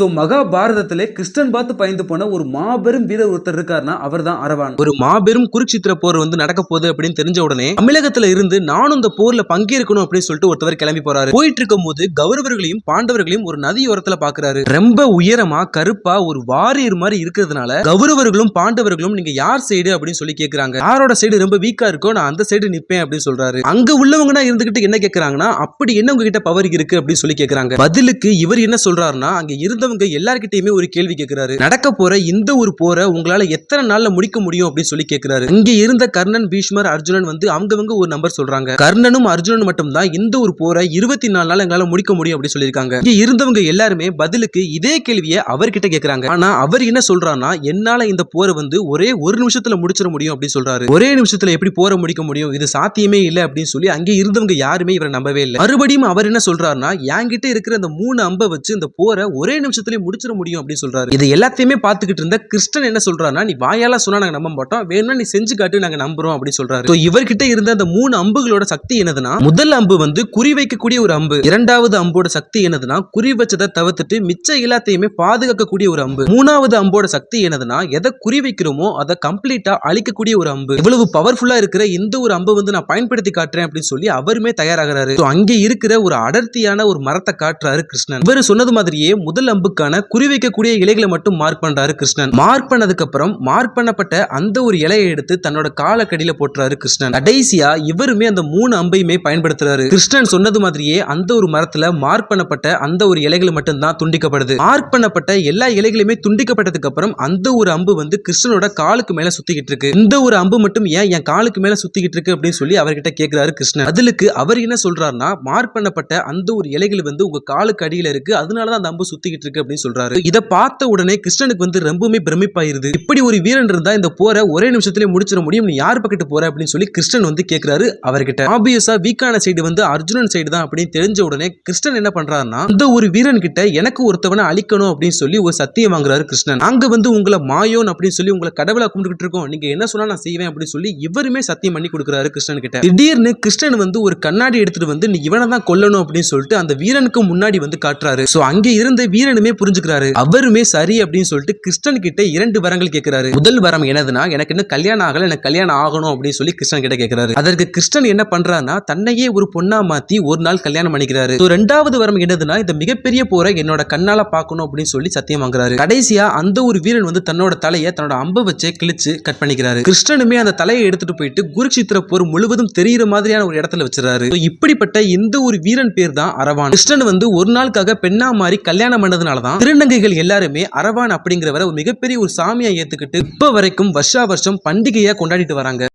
So மகாபாரதத்திலே Krishnan பார்த்து பயந்து போன ஒரு மாபெரும் வீரர் ஒருத்தர் இருக்காருன்னா அவர் தான் அரவான். ஒரு மாபெரும் குருக்ஷேத்திர போர் வந்து நடக்க போகுது அப்படின்னு தெரிஞ்ச உடனே தமிழகத்துல இருந்து நானும் இந்த போர்ல பங்கேற்கணும் அப்படின்னு சொல்லிட்டு ஒருத்தவர் கிளம்பி போறாரு. போயிட்டு இருக்கும் போது கௌரவர்களையும் பாண்டவர்களையும் ஒரு நதியோரத்துல பாக்குறாரு. ரொம்ப உயரமா கருப்பா ஒரு வாரியர் மாதிரி இருக்கிறதுனால கௌரவர்களும் பாண்டவர்களும் நீங்க யார் சைடு அப்படின்னு சொல்லி கேக்குறாங்க. யாரோட சைடு ரொம்ப வீக்கா இருக்கோ நான் அந்த சைடு நிப்பேன் அப்படின்னு சொல்றாரு. அங்க உள்ளவங்க இருந்துகிட்டு என்ன கேக்குறாங்கன்னா அப்படி என்ன உங்ககிட்ட பவர் இருக்கு? அப்படின்னு சொல்லி கேக்குறாங்க. பதிலுக்கு இவர் என்ன சொல்றாருன்னா அங்க இருந்தவங்க எல்லார்கிட்டயுமே ஒரு கேள்வி கேட்கிறாரு நடக்க போற இந்த ஒரு போரை உங்களால எத்தனை நாள்ல முடிக்க முடியும்? அப்படின்னு சொல்லி கேட்கிறாரு இங்க இருந்த கர்ணன் பீஷ்மர் அர்ஜுனன் வந்து அவங்கவங்க ஒரு நம்பர் சொல்றாங்க. கர்ணனும் அர்ஜுனன் மட்டும் தான் இந்த ஒரு போரை இருபத்தி நாலு நாள் எங்களால முடிக்க முடியும் அப்படின்னு சொல்லியிருக்காங்க. இங்க இருந்தவங்க எல்லாருமே பதிலுக்கு இதே கேள்வியை அவர்கிட்ட கேட்கிறாங்க ஆனா அவர் என்ன சொல்றாருன்னா என்னால இந்த போரை வந்து ஒரே ஒரு நிமிஷத்துல முடிச்சிட முடியும் அப்படின்னு சொல்றாரு. ஒரே நிமிஷத்துல எப்படி போரை முடிக்க முடியும்? இது சாத்தியமே இல்லை அப்படின்னு சொல்லி அங்கே இருந்தவங்க யாருமே இவரை நம்பவே இல்லை. மறுபடியும் அவர் என்ன சொல்றாருன்னா என்கிட்ட இருக்கிற அந்த மூணு அம்பை வச்சு இந்த போரை ஒரே நிமிஷம் நிமிஷத்துலயே முடிச்சிட முடியும் அப்படின்னு சொல்றாரு. இது எல்லாத்தையுமே பார்த்துக்கிட்டு இருந்த கிறிஸ்டன் என்ன சொல்றாருன்னா நீ வாயால சொன்னா நாங்க நம்ப மாட்டோம். வேணும்னா நீ செஞ்சு காட்டு நாங்க நம்புறோம் அப்படின்னு சொல்றாரு. இவர்கிட்ட இருந்த அந்த மூணு அம்புகளோட சக்தி என்னதுன்னா முதல் அம்பு வந்து குறி வைக்கக்கூடிய ஒரு அம்பு. இரண்டாவது அம்போட சக்தி என்னதுன்னா குறி வச்சதை தவிர்த்துட்டு மிச்ச எல்லாத்தையுமே பாதுகாக்கக்கூடிய ஒரு அம்பு. மூணாவது அம்போட சக்தி என்னதுன்னா எதை குறி வைக்கிறோமோ அதை கம்ப்ளீட்டா அழிக்கக்கூடிய ஒரு அம்பு. இவ்வளவு பவர்ஃபுல்லா இருக்கிற இந்த ஒரு அம்பு வந்து நான் பயன்படுத்தி காட்டுறேன் அப்படின்னு சொல்லி அவருமே தயாராகிறாரு. அங்க அங்கே இருக்கிற ஒரு அடர்த்தியான ஒரு மரத்தை காட்டுறாரு கிருஷ்ணன். இவர் சொன்னது மாதிரியே முதல் அம்பு குறி வைக்கக்கூடிய இலைகளை மட்டும் மார்க் பண்றாரு கிருஷ்ணன். மார்க் பண்ணதுக்கு அப்புறம் மார்க் பண்ணப்பட்ட அந்த ஒரு இலையை எடுத்து தன்னோட காலக்கடியில போட்டுறாரு கிருஷ்ணன். கடைசியா இவருமே அந்த மூணு அம்பையுமே பயன்படுத்துறாரு. கிருஷ்ணன் சொன்னது மாதிரியே அந்த ஒரு மரத்துல மார்க் பண்ணப்பட்ட அந்த ஒரு இலைகள் மட்டும்தான் துண்டிக்கப்படுது. மார்க் பண்ணப்பட்ட எல்லா இலைகளுமே துண்டிக்கப்பட்டதுக்கு அப்புறம் அந்த ஒரு அம்பு வந்து கிருஷ்ணனோட காலுக்கு மேல சுத்திக்கிட்டு இருக்கு. இந்த ஒரு அம்பு மட்டும் ஏன் என் காலுக்கு மேல சுத்திக்கிட்டு இருக்கு அப்படின்னு சொல்லி அவர்கிட்ட கேக்குறாரு கிருஷ்ணன். அதுலுக்கு அவர் என்ன சொல்றாருன்னா மார்க் பண்ணப்பட்ட அந்த ஒரு இலைகள் வந்து உங்க காலுக்கு அடியில இருக்கு. அதனாலதான் அந்த அம்பு சுத்திக்கிட்டு இருக்கு. இருக்கு அப்படின்னு சொல்றாரு. இதை பார்த்த உடனே கிருஷ்ணனுக்கு வந்து ரொம்பவுமே பிரமிப்பாயிருது. இப்படி ஒரு வீரன் இருந்தா இந்த போரை ஒரே நிமிஷத்திலே முடிச்சிட முடியும் நீ யார் பக்கத்து போற அப்படின்னு சொல்லி கிருஷ்ணன் வந்து கேக்குறாரு அவர்கிட்ட. ஆபியஸா வீக்கான சைடு வந்து அர்ஜுனன் சைடு தான் அப்படின்னு தெரிஞ்ச உடனே கிருஷ்ணன் என்ன பண்றாருன்னா இந்த ஒரு வீரன் கிட்ட எனக்கு ஒருத்தவனை அழிக்கணும் அப்படின்னு சொல்லி ஒரு சத்தியம் வாங்குறாரு கிருஷ்ணன். அங்க வந்து உங்களை மாயோன் அப்படின்னு சொல்லி உங்களை கடவுளா கும்பிட்டுக்கிட்டு இருக்கோம். நீங்க என்ன சொன்னா நான் செய்வேன் அப்படின்னு சொல்லி இவருமே சத்தியம் பண்ணி கொடுக்குறாரு கிருஷ்ணன் கிட்ட திடீர்னு கிருஷ்ணன் வந்து ஒரு கண்ணாடி எடுத்துட்டு வந்து நீ இவனை தான் கொல்லணும் அப்படின்னு சொல்லிட்டு அந்த வீரனுக்கு முன்னாடி வந்து காட்டுறாரு. சோ அங்க இருந்த வீரன் வீரனுமே புரிஞ்சுக்கிறாரு. அவருமே சரி அப்படின்னு சொல்லிட்டு கிருஷ்ணன் கிட்ட இரண்டு வரங்கள் கேட்கிறாரு முதல் வரம் என்னதுன்னா எனக்கு இன்னும் கல்யாணம் ஆகல எனக்கு கல்யாணம் ஆகணும் அப்படின்னு சொல்லி கிருஷ்ணன் கிட்ட கேட்கிறாரு அதற்கு கிருஷ்ணன் என்ன பண்றாருன்னா தன்னையே ஒரு பொண்ணா மாத்தி ஒரு நாள் கல்யாணம் பண்ணிக்கிறாரு. ரெண்டாவது வரம் என்னதுன்னா இந்த மிகப்பெரிய போரை என்னோட கண்ணால பார்க்கணும் அப்படின்னு சொல்லி சத்தியம் வாங்குறாரு. கடைசியா அந்த ஒரு வீரன் வந்து தன்னோட தலையை தன்னோட அம்பை வச்சே கிழிச்சு கட் பண்ணிக்கிறாரு. கிருஷ்ணனுமே அந்த தலையை எடுத்துட்டு போயிட்டு குருக்ஷேத்திர போர் முழுவதும் தெரியிற மாதிரியான ஒரு இடத்துல வச்சிருக்காரு இப்படிப்பட்ட இந்த ஒரு வீரன் பேர் தான் அரவான். கிருஷ்ணன் வந்து ஒரு நாளுக்காக பெண்ணா மாறி கல்யாணம் பண்ணதுனால தான் திருநங்கைகள் எல்லாருமே அரவான் அப்படிங்கிறவரை ஒரு மிகப்பெரிய ஒரு சாமியா ஏத்துக்கிட்டு இப்ப வரைக்கும் வருஷா வருஷம் பண்டிகையா கொண்டாடிட்டு வராங்க.